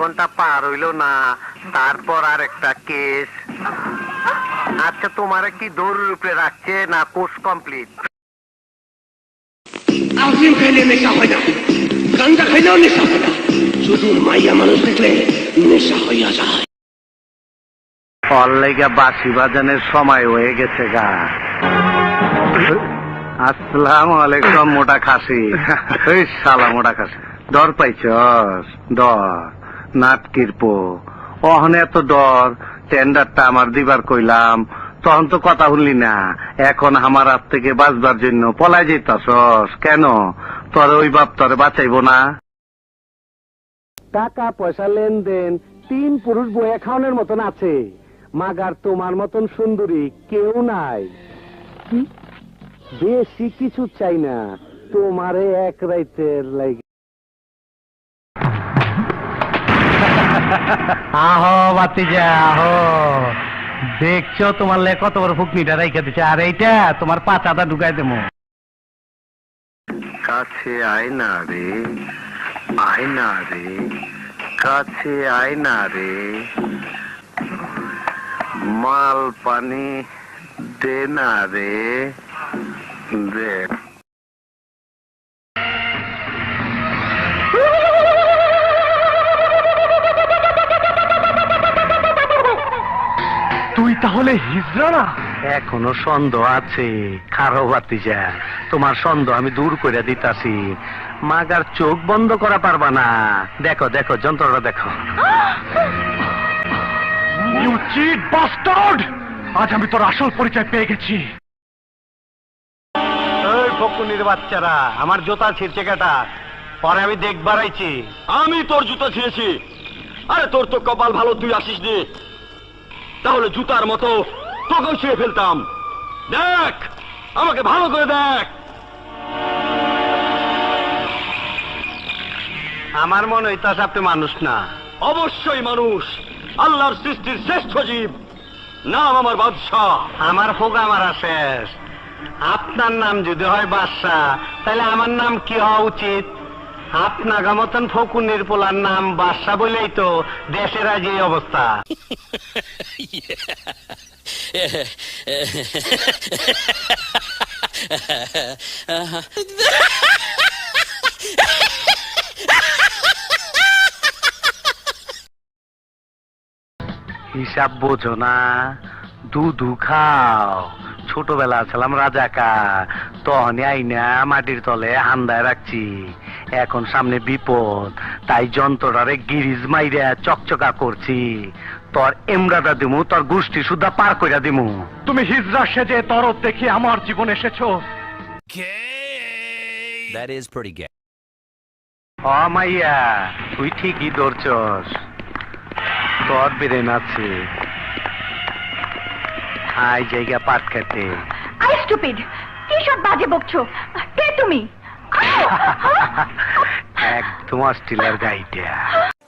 ঘণ্টা পার হইল না। তারপর আর একটা কেস আচ্ছা তোমার কি দৌড়ের উপরে রাখছে না কোর্স কমপ্লিট খাইলে নেশা হয় না। গাঞ্জা খাইলেও নেশা হয় না। শুধু মাইয়া মানুষ দেখলে নেশা হইয়া যায়। বাসি বাজানের সময় হয়ে গেছে গা। আসসালাম আলাইকুম মোটা খাসি। শালা মোটা খাসি। ডর পাইছস? ডর নাটকির পো অহনে এত ডর টেন্ডারটা আমার দিবার কইলাম। তখন তো কথা শুনলি না। এখন আমার হাত থেকে বাঁচবার জন্য পলাই যেতাছস কেন? তোর ওই বাপ তোরে বাঁচাইবো না। টাকা পয়সা লেনদেন তিন পুরুষ বইয়া খাওয়ানোর মতন আছে। মাগার তোমার মতন সুন্দরী কেউ নাই। বেশি কিছু চাই না। তোমারে এক রাইতের লাগে আহো বাতিজা আহো। দেখছ তোমার লে কত বড় ফুকনিটা রাইখা দিছে, আর এইটা তোমার পাচাটা ঢুকাই দেবো। কাছে আয় না রে, আয় না রে, কাছে আয় না রে। মাল পানি দে না রে, দে। তুই তাহলে হিজড়া না? এখনও সন্দেহ আছে খারো বাতিজা তোমার সন্দেহ আমি দূর করে দিতাছি। মাগার চোখ বন্ধ করা পারবা না। দেখো দেখো যন্ত্রটা দেখো। ইউ চিট বাস্টার্ড আজ আমি তোর আসল পরিচয় পেয়ে গেছি। ওই ফকুনির বাচ্চারা আমার জোতা ছিঁড়ছে কেটা? পরে আমি দেখবার আইছি। আমি তোর জুতো ছিঁড়েছি। আরে তোর তো কপাল ভালো তুই আসিস নি তাহলে জুতার মতো তোকেও ছিঁড়ে ফেলতাম। দেখ আমাকে ভালো করে দেখ। আমার মনে হইতাছে আপনি মানুষ না। অবশ্যই মানুষ। আল্লাহর সৃষ্টির শ্রেষ্ঠ জীব। নাম আমার বাদশাহ। আমার ফোকা মারা শেষ। আপনার নাম যদি হয় বাদশাহ তাহলে আমার নাম কি হওয়া উচিত? আপনার মতন ফকুনের পোলার নাম বাদশাহ বলেই তো দেশের আজ অবস্থা। হিসাব বোঝো না, দুধু খাও। ছোটবেলা ছিলাম রাজাকা তখনই আইনা মাটির তলে হান্দায় রাখছি। এখন সামনে বিপদ তাই যন্ত্রটারে গিরিজ মাইরা চকচকা করছি। তোর এমরাটা দিমু তোর গোষ্ঠী সুদ্ধা পার কইরা দিমু। তুমি হিজরা সেজে তরফ দেখে আমার জীবন এসেছ। That is pretty gay. ও মাইয়া তুই ঠিকই ধরছস। তোর বেরেন আছে। হাই জায়গা পাট খেতে। আই স্টুপিড সব বাজে বকছো। কে তুমি! একদম স্টিলার গাইটা।